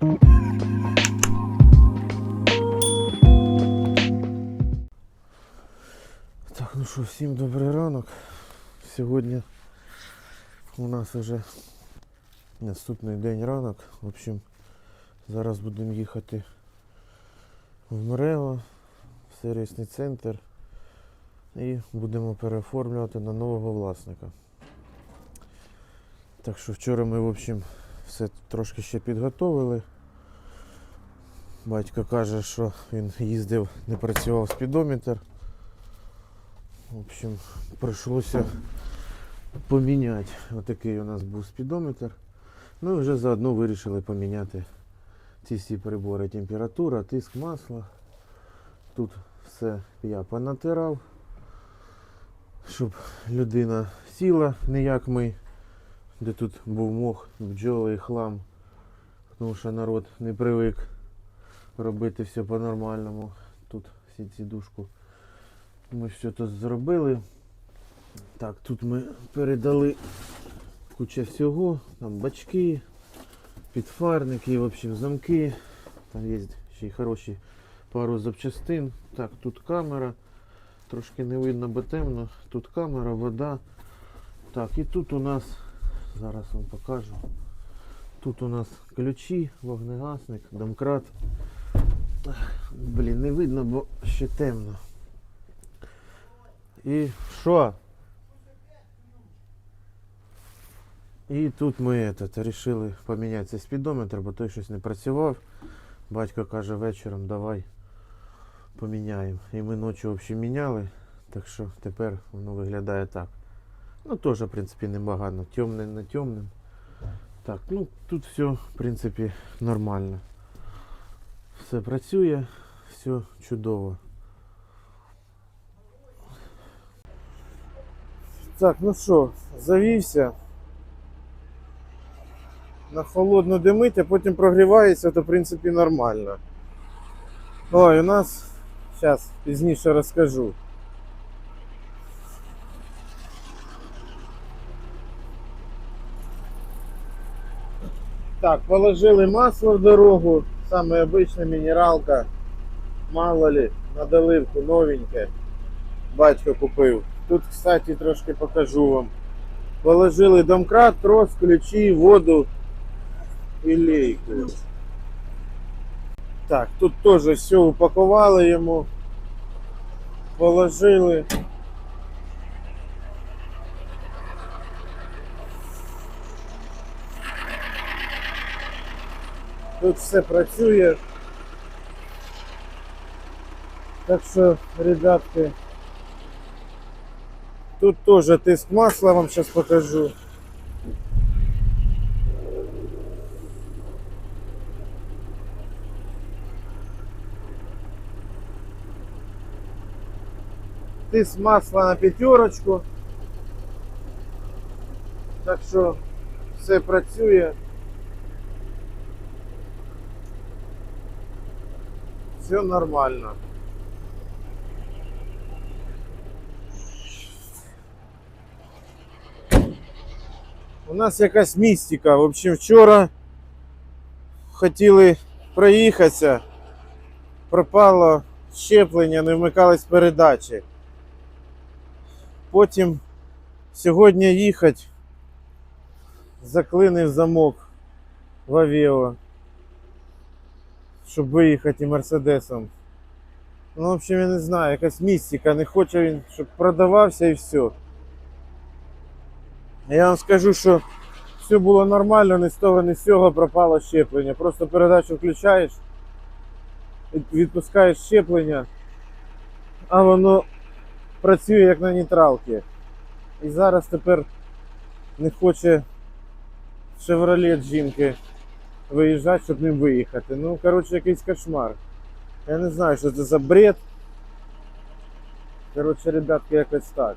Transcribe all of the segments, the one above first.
Так, ну що, всім добрий ранок. Сьогодні у нас вже наступний день ранок. В общем, зараз будемо їхати в Мрево, в сервісний центр і будемо переоформлювати на нового власника. Так що вчора ми, в общем, все трошки ще підготовили. Батько каже, що він їздив, не працював спідометр. В общем, прийшлося поміняти. Отакий у нас був спідометр. Ну і вже заодно вирішили поміняти ці всі прибори. Температура, тиск масла. Тут все я понатирав, щоб людина сіла, не як ми, де тут був мох, бджоли і хлам. Тому що народ не привик робити все по-нормальному. Тут всі ці дужку ми все тут зробили. Так, тут ми передали куча всього, там бачки, підфарники, в общем, замки. Там є ще й хороші пару запчастин. Так, тут камера. Трошки не видно, бо темно. Тут камера, вода. Так, і тут у нас, зараз вам покажу. Тут у нас ключі, вогнегасник, домкрат. Блін, не видно, бо ще темно. І що? І тут ми этот, рішили поміняти цей спідометр, бо той щось не працював. Батько каже вечором давай поміняємо. І ми ночі взагалі міняли, так що тепер воно виглядає так. Ну теж, в принципі, небагато. Темне на темним. Так, ну тут все, в принципі, нормально. Все працює, все чудово. Так, ну що, завівся. На холодну димить, а потім прогрівається, то в принципі нормально. Ой, у нас, зараз пізніше розкажу. Так, положили масло в дорогу, саме обична мінералка. Мало ли, на доливку новеньке. Батько купив. Тут, кстати, трошки покажу вам. Положили домкрат, трос, ключі, воду і лейку. Так, тут теж все упакували йому. Положили. Тут все працює. Так що, ребятки, тут тоже тиск масла вам сейчас покажу. Тиск масла на п'ятерочку. Так що все працює. Все нормально. У нас якась містика. В общем, вчора хотіли проїхатися, пропало щеплення, не вмикались передачі. Потім сьогодні їхати, заклинив замок в Авіо, щоб виїхати Мерседесом. Ну, в общем, я не знаю, якась містика, не хоче він, щоб продавався і все. Я вам скажу, що все було нормально, ні з того, ні з цього пропало щеплення. Просто передачу включаєш, відпускаєш щеплення, а воно працює як на нейтралці. І зараз тепер не хоче Chevrolet жінки виїжджати, щоб ним виїхати. Ну, коротше, якийсь кошмар. Я не знаю, що це за бред. Коротше, ребятки, якось так.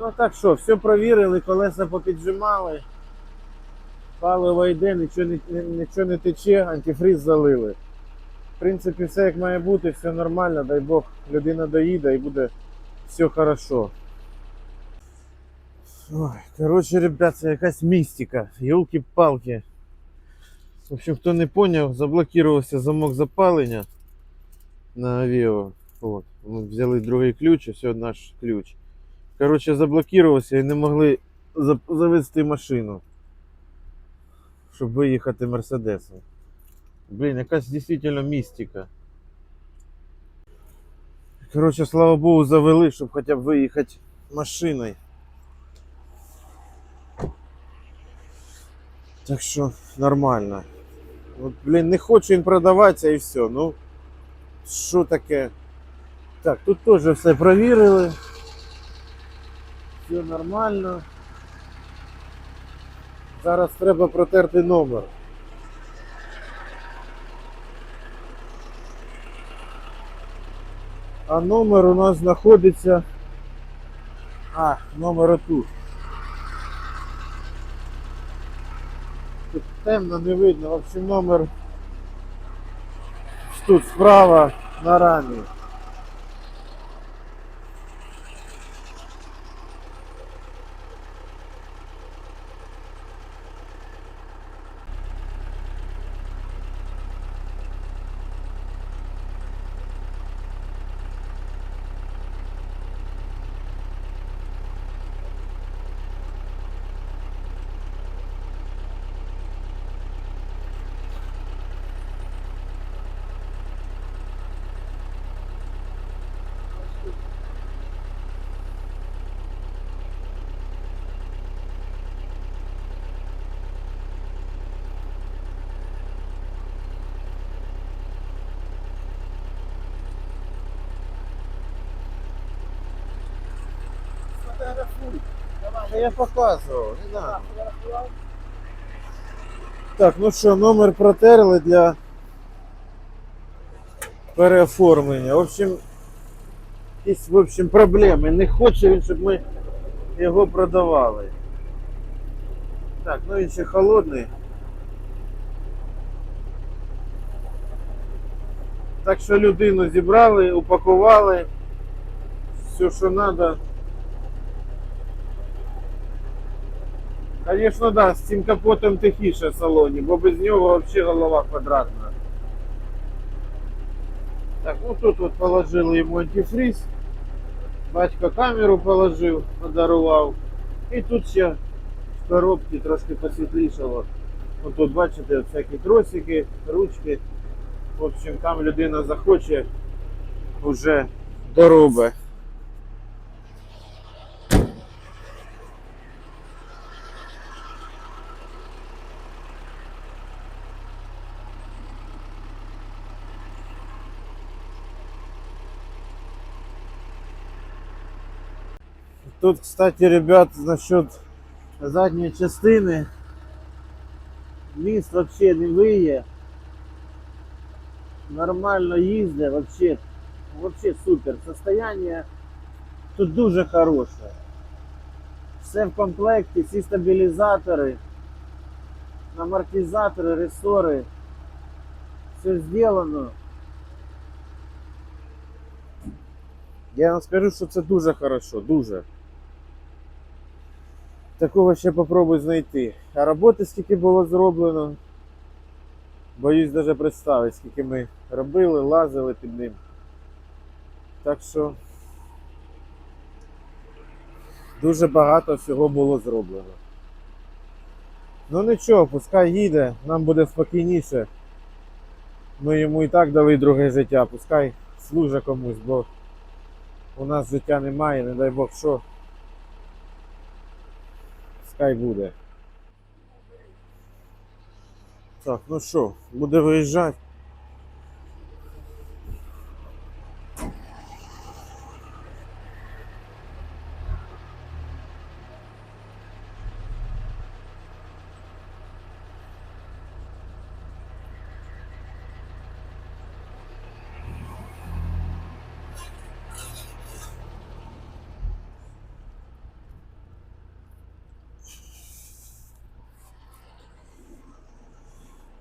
Ну так що, все провірили, колеса попіджимали. Паливо йде, нічого не, нічого не тече, антифриз залили. В принципі, все як має бути, все нормально, дай Бог, людина доїде і буде все хорошо. Ой, коротше, ребят, це якась містика. Йолки-палки. В общем, хто не поняв, заблокувався замок запалення на авіо. От. Ми взяли другий ключ, ось наш ключ. Коротше, заблокувався і не могли завести машину. Щоб виїхати Мерседесом. Блін, якась дійсно містика. Коротше, слава Богу, завели, щоб хоча б виїхати машиною. Так що нормально. От, блін, не хочу він продаватися і все. Ну, що таке? Так, тут теж все провірили. Все нормально. Зараз треба протерти номер. А номер у нас знаходиться. А, номер. Тут темно не видно. В общем, номер тут справа на рамі. Та я показував, не надо. Так, ну що, номер протерли для переоформлення. В общем, якісь в общем, проблеми. Не хоче він, щоб ми його продавали. Так, ну він ще холодний. Так що людину зібрали, упакували. Все, що треба. Звісно, да, з цим капотом тихіше в салоні, бо без нього взагалі голова квадратна. Так, ну тут от положили йому антифриз. Батько камеру положив, подарував. І тут ще в коробці трошки посвітлішало. От тут бачите, всякі тросики, ручки. В общем, там людина захоче уже доробить. Тут, кстати, ребят, насчет задней частини. Міст вообще не виє. Нормально їздить, вообще, вообще супер. Состояние тут дуже хороше. Все в комплекті, всі стабілізатори, амортизатори, ресори. Все зроблено. Я вам скажу, що це дуже хорошо, дуже. Такого ще попробуй знайти. А роботи скільки було зроблено. Боюсь навіть представити, скільки ми робили, лазили під ним. Так що дуже багато всього було зроблено. Ну нічого, пускай їде, нам буде спокійніше. Ми йому і так дали друге життя, пускай служить комусь, бо у нас життя немає, не дай Бог що. Пускай буде. Так, ну що, буде виїжджати.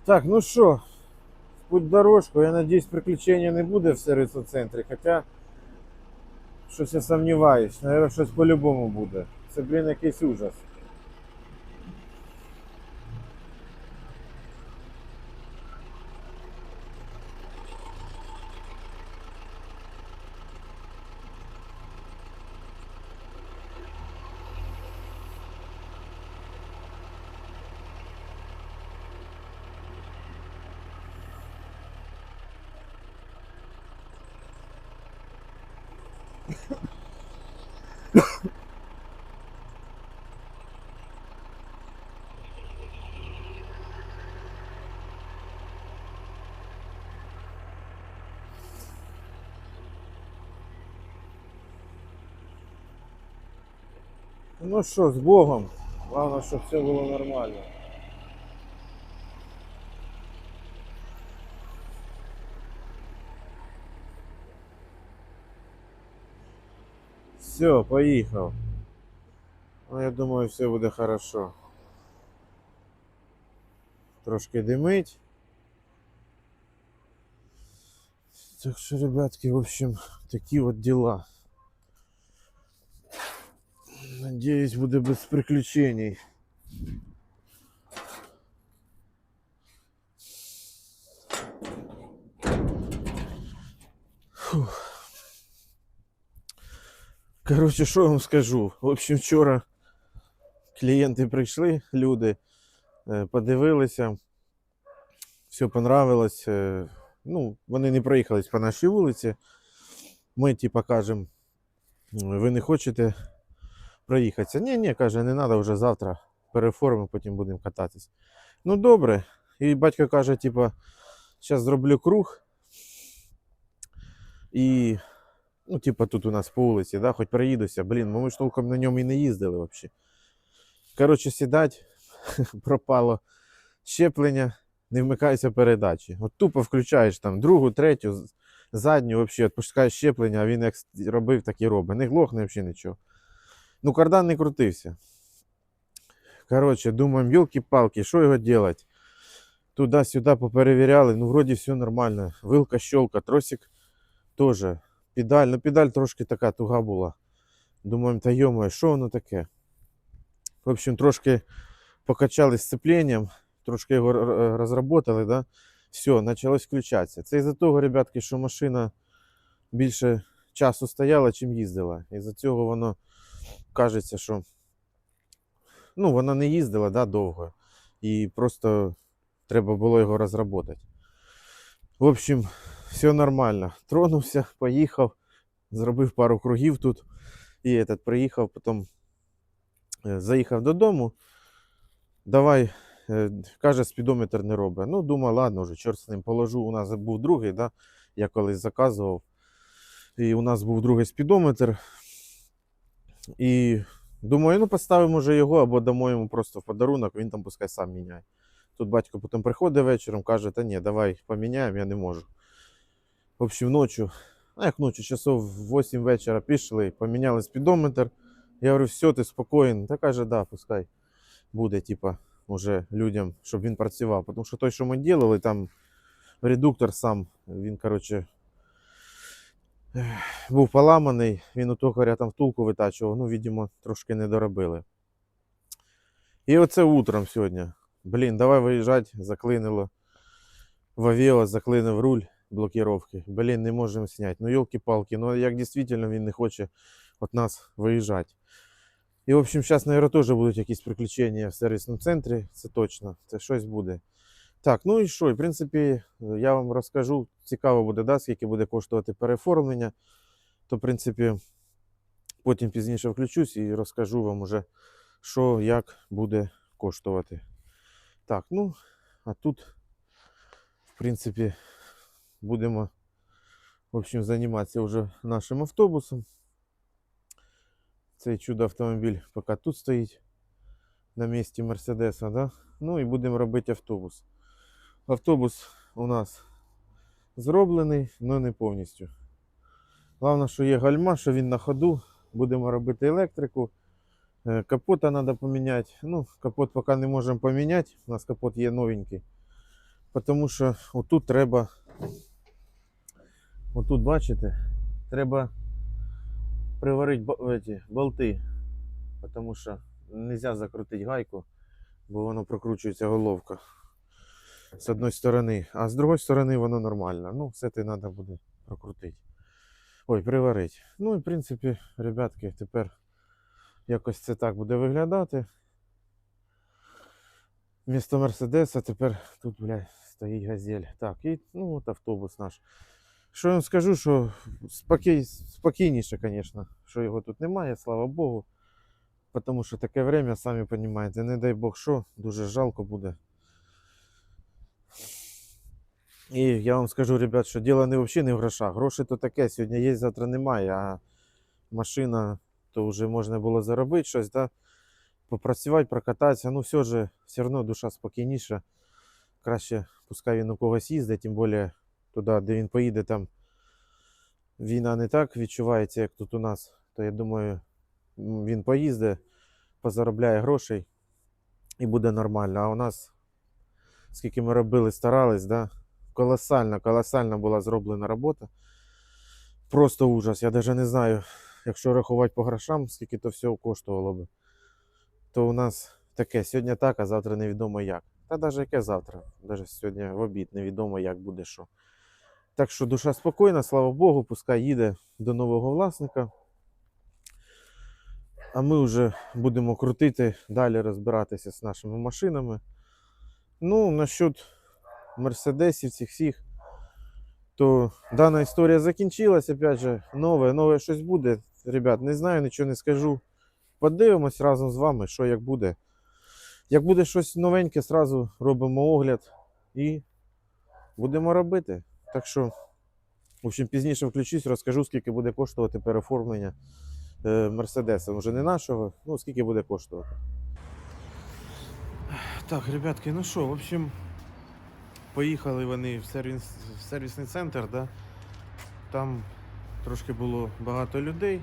Так, ну що, путь дорожку. Я надіюсь, приключення не буде в сервіс-центрі, хоча щось я сумніваюсь. Наверное, щось по-любому буде. Це, блін, якийсь ужас. Ну що, з Богом. Главное, щоб все було нормально. Все, поїхав. Ну, я думаю, все буде хорошо. Трошки димить. Так що, ребятки, в общем, такі от дела. Надеюсь, буде без приключений. Короче, що я вам скажу? В общем, вчора клієнти прийшли, люди, е, подивилися, все понравилось. е, Ну, вони не проїхались по нашій вулиці. Ми, типа, кажемо, ви не хочете проїхатися. Ні, ні, каже, не треба вже завтра переформимо, потім будемо кататись. Ну добре. І батько каже, типа, зараз зроблю круг. І, ну, типа, тут у нас по вулиці, да, хоч проїдуся. Блін, ми ж толком на ньому і не їздили взагалі. Коротше, сідать, пропало щеплення, не вмикаються передачі. От тупо включаєш там другу, третю, задню, взагалі, відпускаєш щеплення, а він як робив, так і робить. Не глохне взагалі нічого. Ну, кардан не крутився. Коротше, думаємо, елки-палки, що його робити? Туди-сюди поперевіряли, ну, вроді все нормально. Вилка, щелка, тросик теж. Педаль, ну педаль трошки така туга була. Думаємо, та йомо, що воно таке? В общем, трошки покачали сцепленням, трошки його розработали, да? все, почалось включатися. Це із-за того, ребятки, що машина більше часу стояла, чим їздила. Із-за цього воно кажеться, що ну, вона не їздила да, довго. І просто треба було його розробити. В общем, все нормально. Тронувся, поїхав, зробив пару кругів тут. І этот приїхав, потім е, заїхав додому. Давай, е, каже, спідометр не робить. Ну, думаю, ладно, вже чорт з ним положу. У нас був другий, да? я колись заказував. І у нас був другий спідометр. І думаю, ну поставимо вже його або дамо йому просто в подарунок, він там пускай сам міняє. Тут батько потім приходить вечором, каже, та ні, давай поміняємо, я не можу. В общем, ночі, ну як ночі, часов в 8 вечора пішли, поміняли спідометр. Я говорю, все, ти спокоєн. Та каже, да, пускай буде, типа, уже людям, щоб він працював. Тому що той, що ми робили, там редуктор сам, він, коротше, був поламаний, він у того там втулку витачував, ну, видимо, трошки не доробили. І оце утром сьогодні. Блін, давай виїжджати, заклинило. В авіо заклинив руль блокировки. Блін, не можемо зняти. Ну, йолки-палки, ну як дійсно він не хоче від нас виїжджати. І, в общем, зараз, мабуть, теж будуть якісь приключення в сервісному центрі, це точно, це щось буде. Так, ну і що? І, в принципі, я вам розкажу, цікаво буде, да, скільки буде коштувати переоформлення. То, в принципі, потім пізніше включусь і розкажу вам уже, що як буде коштувати. Так, ну, а тут, в принципі, будемо, в общем, займатися вже нашим автобусом. Цей чудо автомобіль поки тут стоїть на місці Мерседеса, да? Ну і будемо робити автобус. Автобус у нас зроблений, але не повністю. Головне, що є гальма, що він на ходу. Будемо робити електрику. Е, Капота треба поміняти. Ну, капот поки не можемо поміняти. У нас капот є новенький. Тому що отут треба. Отут, бачите, треба приварити болти. Тому що не можна закрутити гайку, бо воно прокручується головка з одної сторони, а з другої сторони воно нормально. Ну, все це треба буде прокрутити. Ой, приварити. Ну і в принципі, ребятки, тепер якось це так буде виглядати. Місто Мерседеса тепер тут, блядь, стоїть газель. Так, і ну от автобус наш. Що я вам скажу, що спокій, спокійніше, звісно, що його тут немає, слава Богу. Тому що таке время, самі розумієте, не дай Бог що, дуже жалко буде. І я вам скажу, ребят, що діло не взагалі не в грошах. Гроші то таке, сьогодні є, завтра немає, а машина, то вже можна було заробити щось, да? попрацювати, прокататися. Ну, все ж, все одно душа спокійніша. Краще, пускай він у когось їздить, тим більше туди, де він поїде, там війна не так відчувається, як тут у нас. То я думаю, він поїздить, позаробляє грошей і буде нормально. А у нас, скільки ми робили, старались, да? Колосальна, колосальна була зроблена робота. Просто ужас. Я навіть не знаю, якщо рахувати по грошам, скільки то всього коштувало би. То у нас таке сьогодні так, а завтра невідомо як. Та навіть яке завтра, навіть сьогодні в обід невідомо як буде що. Так що душа спокійна, слава Богу, пускай їде до нового власника. А ми вже будемо крутити, далі розбиратися з нашими машинами. Ну, насчет мерседесів цих всіх, то дана історія закінчилась. Опять же, нове, нове щось буде. Ребят, не знаю, нічого не скажу. Подивимось разом з вами, що як буде. Як буде щось новеньке, зразу робимо огляд і будемо робити. Так що, в общем, пізніше включусь, розкажу, скільки буде коштувати переоформлення е, Мерседеса. Вже не нашого, ну скільки буде коштувати. Так, ребятки, ну що, в общем, поїхали вони в, сервіс, в сервісний центр, да? там трошки було багато людей.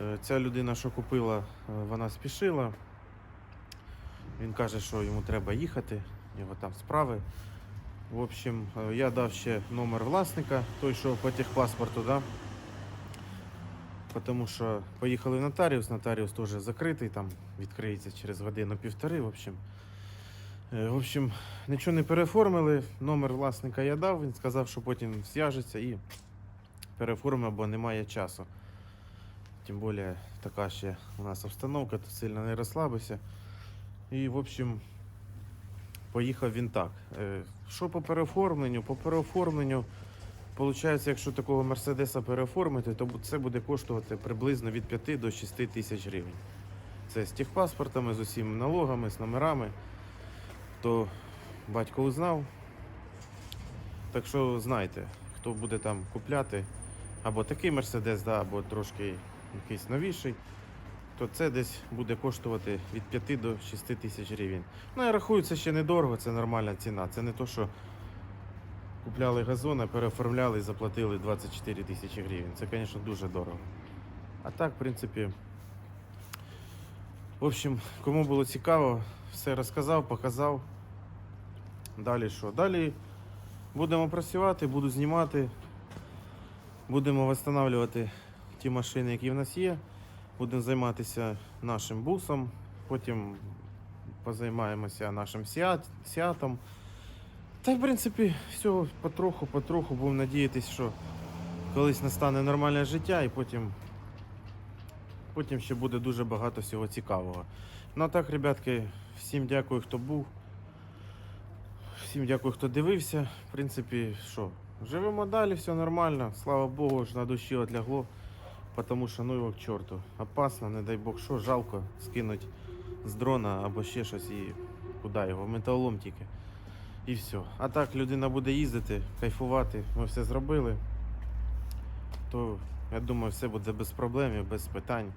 Е, Ця людина, що купила, е, вона спішила. Він каже, що йому треба їхати, його там справи. В общем, е, я дав ще номер власника, той, що по техпаспорту, да? Тому що поїхали в нотаріус, нотаріус теж закритий, там відкриється через годину-півтори. В общем, в общем, нічого не переоформили. Номер власника я дав, він сказав, що потім зв'яжеться і переоформив, бо немає часу. Тим більше така ще у нас обстановка, тут сильно не розслабився. І, в общем, поїхав він так. Е, Що по переоформленню? По переоформленню, виходить, якщо такого Мерседеса переоформити, то це буде коштувати приблизно від 5 до 6 тисяч гривень. Це з техпаспортами, з усіма налогами, з номерами. То батько узнав. Так що знайте, хто буде там купляти або такий Мерседес, да, або трошки якийсь новіший, то це десь буде коштувати від 5 до 6 тисяч гривень. Ну, я рахую, це ще недорого, це нормальна ціна. Це не то, що купляли газони, переоформляли і заплатили 24 тисячі гривень. Це, звісно, дуже дорого. А так, в принципі, в общем, кому було цікаво, все розказав, показав. Далі що? Далі будемо працювати, буду знімати, будемо встановлювати ті машини, які в нас є. Будемо займатися нашим бусом, потім позаймаємося нашим сіат, сіатом. Та й в принципі все потроху, потроху будемо надіятися, що колись настане нормальне життя і потім, потім ще буде дуже багато всього цікавого. Ну а так, ребятки, всім дякую, хто був. Всім дякую, хто дивився. В принципі, що, живемо далі, все нормально. Слава Богу, ж на душі отлягло. Потому що ну його к чорту. Опасно, не дай Бог, що жалко скинуть з дрона або ще щось і куди його, металолом тільки. І все. А так людина буде їздити, кайфувати, ми все зробили. То я думаю, все буде без проблем, без питань.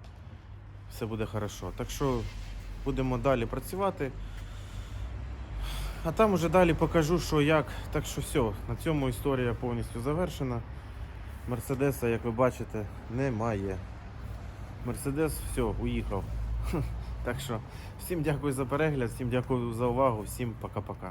Все буде хорошо. Так що будемо далі працювати. А там уже далі покажу, що як. Так що все, на цьому історія повністю завершена. Мерседеса, як ви бачите, немає. Мерседес все, уїхав. Так що всім дякую за перегляд, всім дякую за увагу, всім пока-пока.